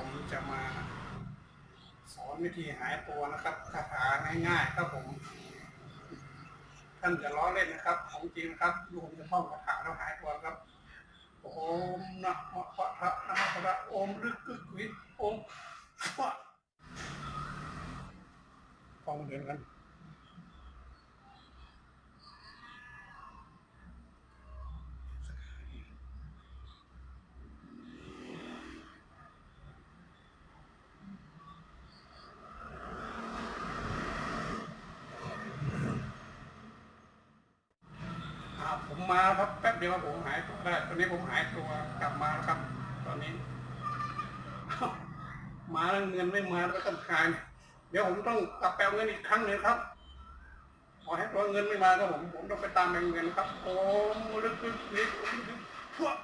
ผมจะมาสอนวิธีหายปัวนะครับคาถาง่ายๆครับผมท่านจะล้อเล่นนะครับ ของจริงครับดูผมจะท่องคาถาแล้วหายปัวครับโอมนะมะพะทะนะมะพะทะโอมรึกกึกวิทโอมพะฟังเดินกัน ผมมาครับแป๊บเดียวผมหายตัวได้ ตอนนี้ผมหายตัวกลับมาแล้วครับ ตอนนี้มาแล้วเงินไม่มาแล้วก็คายเดี๋ยวผมต้องกลับแปลเงินอีกครั้งหนึ่งครับ ขอให้ตัวเงินไม่มาก็ผมผมต้องไปตามแบงเงินครับ โอ้ลึกลึกลึกลึกพวก